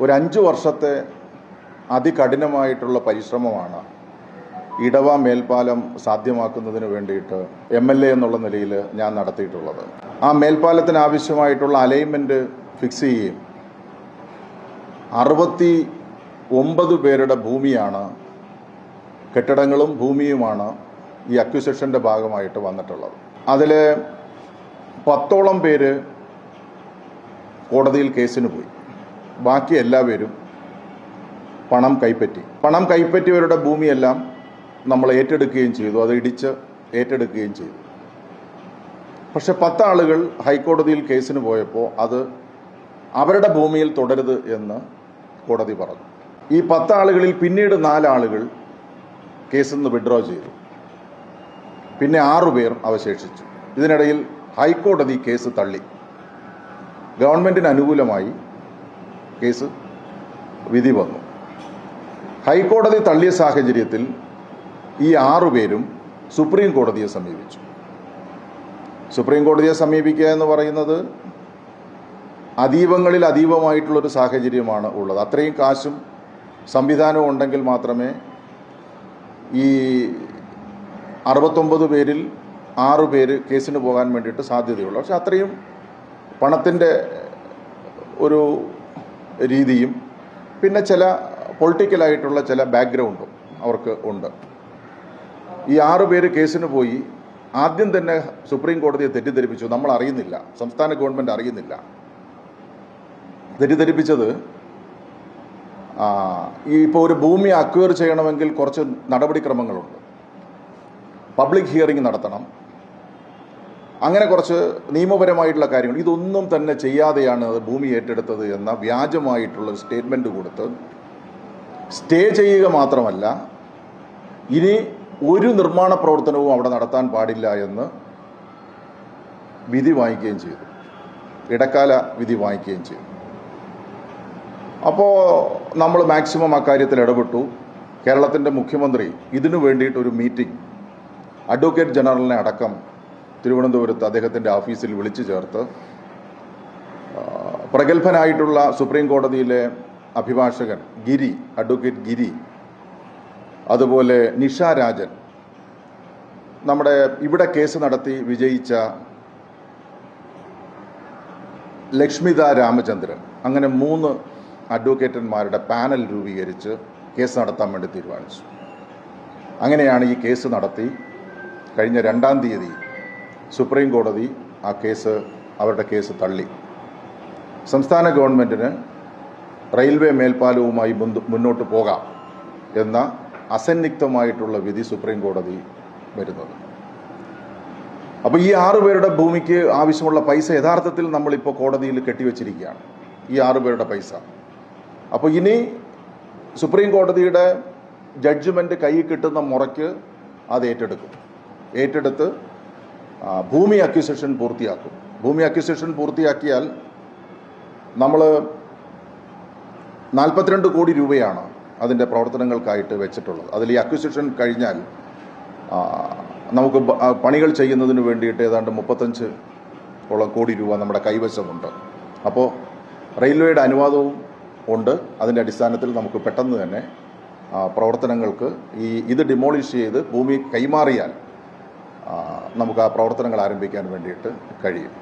ഒരു അഞ്ച് വർഷത്തെ അതികഠിനമായിട്ടുള്ള പരിശ്രമമാണ് ഇടവ മേൽപ്പാലം സാധ്യമാക്കുന്നതിന് വേണ്ടിയിട്ട് എം എൽ എ എന്നുള്ള നിലയിൽ ഞാൻ നടത്തിയിട്ടുള്ളത്. ആ മേൽപ്പാലത്തിന് ആവശ്യമായിട്ടുള്ള അലൈൻമെന്റ് ഫിക്സ് ചെയ്യുകയും അറുപത്തി ഒമ്പത് പേരുടെ ഭൂമിയാണ് കെട്ടിടങ്ങളും ഭൂമിയുമാണ് ഈ അക്വിസിഷന്റെ ഭാഗമായിട്ട് വന്നിട്ടുള്ളത്. അതിൽ പത്തോളം പേര് കോടതിയിൽ കേസിന് പോയി. ബാക്കി എല്ലാവരും പണം കൈപ്പറ്റി. പണം കൈപ്പറ്റിയവരുടെ ഭൂമിയെല്ലാം നമ്മൾ ഏറ്റെടുക്കുകയും ചെയ്തു. അത് ഇടിച്ച് ഏറ്റെടുക്കുകയും ചെയ്തു. പക്ഷെ പത്താളുകൾ ഹൈക്കോടതിയിൽ കേസിന് പോയപ്പോൾ അത് അവരുടെ ഭൂമിയിൽ തുടരുത് എന്ന് കോടതി പറഞ്ഞു. ഈ പത്താളുകളിൽ പിന്നീട് നാലാളുകൾ കേസിൽ നിന്ന് വിഡ്രോ ചെയ്തു. പിന്നെ ആറുപേർ അവശേഷിച്ചു. ഇതിനിടയിൽ ഹൈക്കോടതി കേസ് തള്ളി. ഗവൺമെന്റിന് അനുകൂലമായി കേസ് വിധി വന്നു. ഹൈക്കോടതി തള്ളിയ സാഹചര്യത്തിൽ ഈ ആറുപേരും സുപ്രീം കോടതിയെ സമീപിച്ചു. സുപ്രീം കോടതിയെ സമീപിക്കുക എന്ന് പറയുന്നത് അതീവങ്ങളിൽ അതീവമായിട്ടുള്ളൊരു സാഹചര്യമാണ് ഉള്ളത്. അത്രയും കാശും സംവിധാനവും ഉണ്ടെങ്കിൽ മാത്രമേ ഈ അറുപത്തൊമ്പത് പേരിൽ ആറു പേര് കേസിന് പോകാൻ വേണ്ടിയിട്ട് സാധ്യതയുള്ളൂ. പക്ഷെ അത്രയും പണത്തിന്റെ ഒരു രീതിയും പിന്നെ ചില പൊളിറ്റിക്കലായിട്ടുള്ള ചില ബാക്ക്ഗ്രൗണ്ടും അവർക്ക് ഉണ്ട്. ഈ ആറ് പേര് കേസിന് പോയി. ആദ്യം തന്നെ സുപ്രീം കോടതിയെ തെറ്റിദ്ധരിപ്പിച്ചു. നമ്മൾ അറിയുന്നില്ല. സംസ്ഥാന ഗവൺമെന്റ് അറിയുന്നില്ല. തെറ്റിദ്ധരിപ്പിച്ചത് ഈ ഇപ്പോൾ ഒരു ഭൂമി അക്വയർ ചെയ്യണമെങ്കിൽ കുറച്ച് നടപടിക്രമങ്ങളുണ്ട്. പബ്ലിക് ഹിയറിംഗ് നടത്തണം. അങ്ങനെ കുറച്ച് നിയമപരമായിട്ടുള്ള കാര്യങ്ങൾ. ഇതൊന്നും തന്നെ ചെയ്യാതെയാണ് ഭൂമി ഏറ്റെടുത്തത് എന്ന വ്യാജമായിട്ടുള്ള സ്റ്റേറ്റ്മെന്റ് കൊടുത്ത് സ്റ്റേ ചെയ്യുക മാത്രമല്ല ഇനി ഒരു നിർമ്മാണ പ്രവർത്തനവും അവിടെ നടത്താൻ പാടില്ല എന്ന് വിധി വാങ്ങിക്കുകയും ചെയ്തു. ഇടക്കാല വിധി വാങ്ങിക്കുകയും ചെയ്തു. അപ്പോൾ നമ്മൾ മാക്സിമം അക്കാര്യത്തിൽ ഇടപെട്ടു. കേരളത്തിന്റെ മുഖ്യമന്ത്രി ഇതിനു വേണ്ടിയിട്ടൊരു മീറ്റിംഗ് അഡ്വക്കേറ്റ് ജനറലിനെ അടക്കം തിരുവനന്തപുരത്ത് അദ്ദേഹത്തിന്റെ ഓഫീസിൽ വിളിച്ചു ചേർത്ത് പ്രഗത്ഭനായിട്ടുള്ള സുപ്രീം കോടതിയിലെ അഭിഭാഷകൻ ഗിരി അഡ്വക്കേറ്റ് ഗിരി അതുപോലെ നിഷ രാജൻ നമ്മുടെ ഇവിടെ കേസ് നടത്തി വിജയിച്ച ലക്ഷ്മിത രാമചന്ദ്രൻ അങ്ങനെ മൂന്ന് അഡ്വക്കേറ്റന്മാരുടെ പാനൽ രൂപീകരിച്ച് കേസ് നടത്താൻ വേണ്ടി തീരുമാനിച്ചു. അങ്ങനെയാണ് ഈ കേസ് നടത്തി കഴിഞ്ഞ രണ്ടാം തീയതി സുപ്രീം കോടതി ആ കേസ് അവരുടെ കേസ് തള്ളി. സംസ്ഥാന ഗവൺമെന്റിന് റെയിൽവേ മേൽപ്പാലവുമായി മുന്നോട്ട് പോകാം എന്ന അസന്നിഗ്ധമായിട്ടുള്ള വിധി സുപ്രീം കോടതി വരുന്നത്. അപ്പോൾ ഈ ആറു പേരുടെ ഭൂമിക്ക് ആവശ്യമുള്ള പൈസ യഥാർത്ഥത്തിൽ നമ്മളിപ്പോൾ കോടതിയിൽ കെട്ടിവെച്ചിരിക്കുകയാണ്. ഈ ആറു പേരുടെ പൈസ. അപ്പോൾ ഇനി സുപ്രീം കോടതിയുടെ ജഡ്ജ്മെന്റ് കൈ കിട്ടുന്ന മുറയ്ക്ക് അത് ഏറ്റെടുക്കും. ഏറ്റെടുത്ത് ഭൂമി അക്വിസിഷൻ പൂർത്തിയാക്കും. ഭൂമി അക്വിസിഷൻ പൂർത്തിയാക്കിയാൽ നമ്മൾ നാൽപ്പത്തിരണ്ട് കോടി രൂപയാണ് അതിന്റെ പ്രവർത്തനങ്ങൾക്കായിട്ട് വെച്ചിട്ടുള്ളത്. അതിൽ ഈ അക്വിസിഷൻ കഴിഞ്ഞാൽ നമുക്ക് പണികൾ ചെയ്യുന്നതിന് വേണ്ടിയിട്ട് ഏതാണ്ട് മുപ്പത്തഞ്ച് ഓളം കോടി രൂപ നമ്മുടെ കൈവശമുണ്ട്. അപ്പോൾ റെയിൽവേയുടെ അനുവാദവും ഉണ്ട്. അതിന്റെ അടിസ്ഥാനത്തിൽ നമുക്ക് പെട്ടെന്ന് തന്നെ പ്രവർത്തനങ്ങൾക്ക് ഈ ഇത് ഡിമോളിഷ് ചെയ്ത് ഭൂമി കൈമാറിയാൽ നമുക്ക് ആ പ്രവർത്തനങ്ങൾ ആരംഭിക്കാൻ വേണ്ടിയിട്ട് കഴിയും.